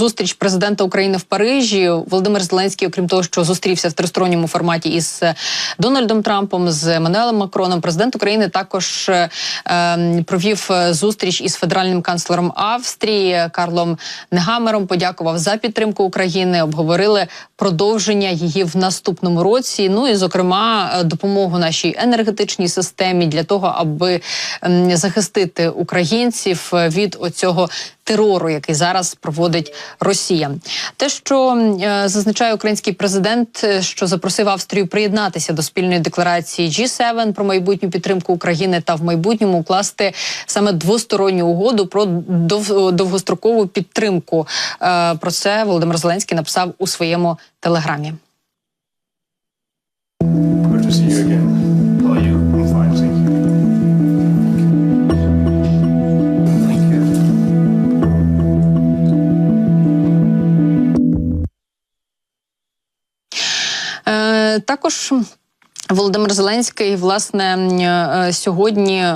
зустріч президента України в Парижі. Володимир Зеленський, окрім того, що зустрівся в тристоронньому форматі із е, Дональдом Трампом, з Еммануелем Макроном. Президент України також е, е, провів е, зустріч із федеральним канцлером Австрії Карлом Негамером. Подякував за підтримку України. Обговорили продовження її в наступному році. Ну і зокрема е, допомогу нашій енергетичній системі для того, аби ем, захистити українців від оцього терору, який зараз проводить Росія. Те, що е, зазначає український президент, е, що запросив Австрію приєднатися до спільної декларації G7 про майбутню підтримку України та в майбутньому укласти саме двосторонню угоду про дов- довгострокову підтримку. Е, Про це Володимир Зеленський написав у своєму телеграмі. Good to see you again. Також. Володимир Зеленський власне е, сьогодні е,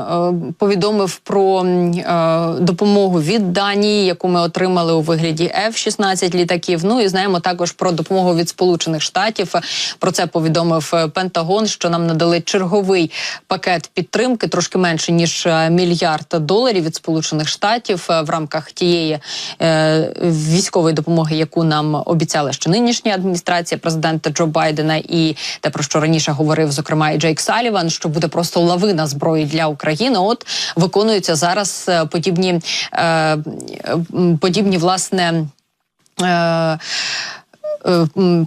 повідомив про е, допомогу від Данії, яку ми отримали у вигляді F-16 літаків. Ну і знаємо також про допомогу від Сполучених Штатів. Про це повідомив Пентагон, що нам надали черговий пакет підтримки, трошки менше ніж мільярд доларів від Сполучених Штатів в рамках тієї військової допомоги, яку нам обіцяла ще нинішня адміністрація президента Джо Байдена, і те про що раніше говорив, зокрема, і Джейк Саліван, що буде просто лавина зброї для України. От виконуються зараз е, подібні, е, подібні власне. Е,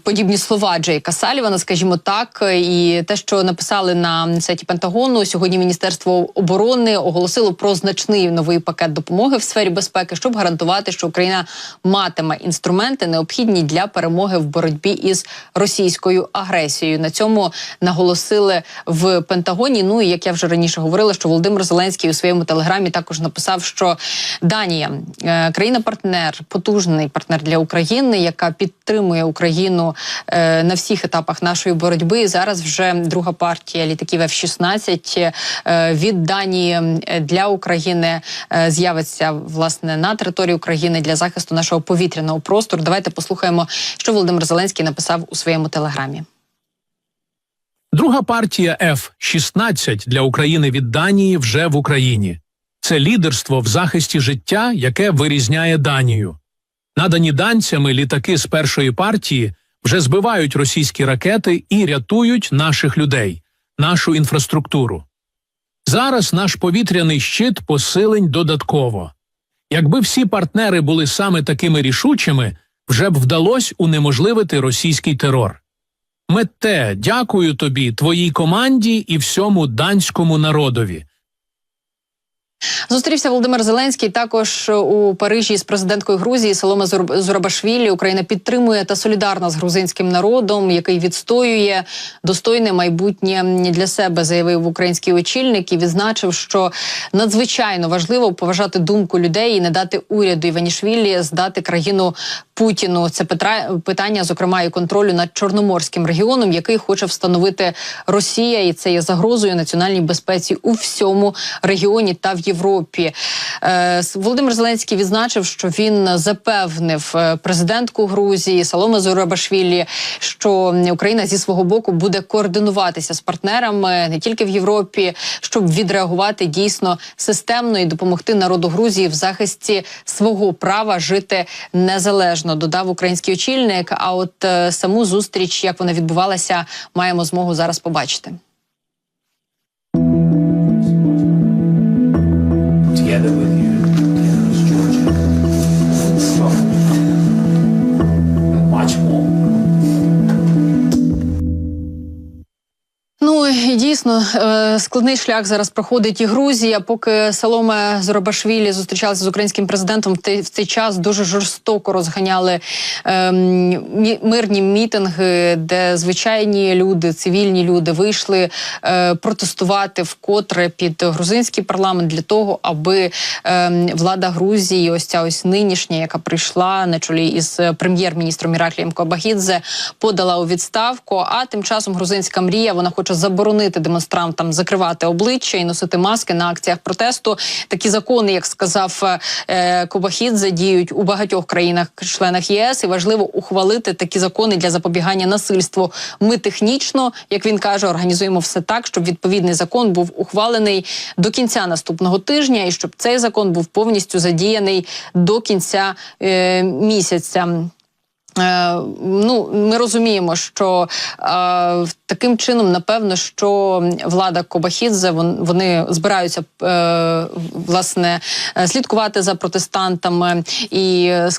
Подібні слова Джейка Салівана, скажімо так, і те, що написали на сайті Пентагону, сьогодні Міністерство оборони оголосило про значний новий пакет допомоги в сфері безпеки, щоб гарантувати, що Україна матиме інструменти необхідні для перемоги в боротьбі із російською агресією. На цьому наголосили в Пентагоні. Ну і як я вже раніше говорила, що Володимир Зеленський у своєму телеграмі також написав, що Данія е, країна-партнер, потужний партнер для України, яка підтримує Україну е, на всіх етапах нашої боротьби. І зараз вже друга партія літаків F-16 е, від Данії для України е, з'явиться власне на території України для захисту нашого повітряного простору. Давайте послухаємо, що Володимир Зеленський написав у своєму телеграмі. Друга партія F-16 для України від Данії вже в Україні. Це лідерство в захисті життя, яке вирізняє Данію. Надані данцями літаки з першої партії вже збивають російські ракети і рятують наших людей, нашу інфраструктуру. Зараз наш повітряний щит посилень додатково. Якби всі партнери були саме такими рішучими, вже б вдалося унеможливити російський терор. Мете, дякую тобі, твоїй команді і всьому данському народові. Зустрівся Володимир Зеленський також у Парижі з президенткою Грузії Солома Зур- Зурабашвілі. Україна підтримує та солідарна з грузинським народом, який відстоює достойне майбутнє для себе, заявив український очільник і відзначив, що надзвичайно важливо поважати думку людей і не дати уряду Іванішвілі здати країну Путіну. Це питання, зокрема, і контролю над Чорноморським регіоном, який хоче встановити Росія, і це є загрозою національній безпеці у всьому регіоні та в Європі. Е, Володимир Зеленський відзначив, що він запевнив е, президентку Грузії Саломе Зурабашвілі, що Україна зі свого боку буде координуватися з партнерами не тільки в Європі, щоб відреагувати дійсно системно і допомогти народу Грузії в захисті свого права жити незалежно. Додав український очільник. А от е, саму зустріч, як вона відбувалася, маємо змогу зараз побачити. Together with дійсно е, складний шлях зараз проходить і Грузія. Поки Саломе Зоробашвілі зустрічалася з українським президентом, в цей час дуже жорстоко розганяли е, мирні мітинги, де звичайні люди, цивільні люди вийшли е, протестувати вкотре під грузинський парламент для того, аби е, влада Грузії, ось ця ось нинішня, яка прийшла на чолі із прем'єр-міністром Іраклієм Кобагідзе, подала у відставку. А тим часом грузинська мрія вона хоче заборонити демонстрацію демонстрантам закривати обличчя і носити маски на акціях протесту. Такі закони, як сказав е, Кобахідзе, діють у багатьох країнах-членах ЄС, і важливо ухвалити такі закони для запобігання насильству. Ми технічно, як він каже, організуємо все так, щоб відповідний закон був ухвалений до кінця наступного тижня, і щоб цей закон був повністю задіяний до кінця е, місяця. Е, ну, ми розуміємо, що е, таким чином, напевно, що влада Кобахідзе вон- вони збираються е, власне е, слідкувати за протестантами. І е,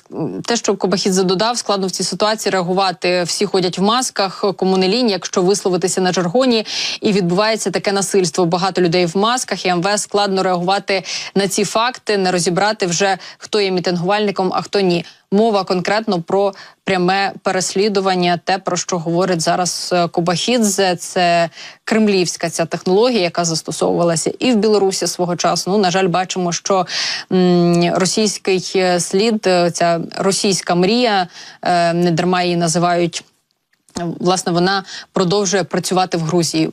те, що Кобахідзе додав, складно в цій ситуації реагувати. Всі ходять в масках, кому не лінь, якщо висловитися на жаргоні, і відбувається таке насильство. Багато людей в масках, і МВС складно реагувати на ці факти, не розібрати вже хто є мітингувальником, а хто ні. Мова конкретно про пряме переслідування, те про що говорить зараз е, Кобахідзе, це кремлівська ця технологія, яка застосовувалася і в Білорусі свого часу. Ну на жаль, бачимо, що російський е, слід, е, ця російська мрія, не дарма її називають. Власне, вона продовжує працювати в Грузії.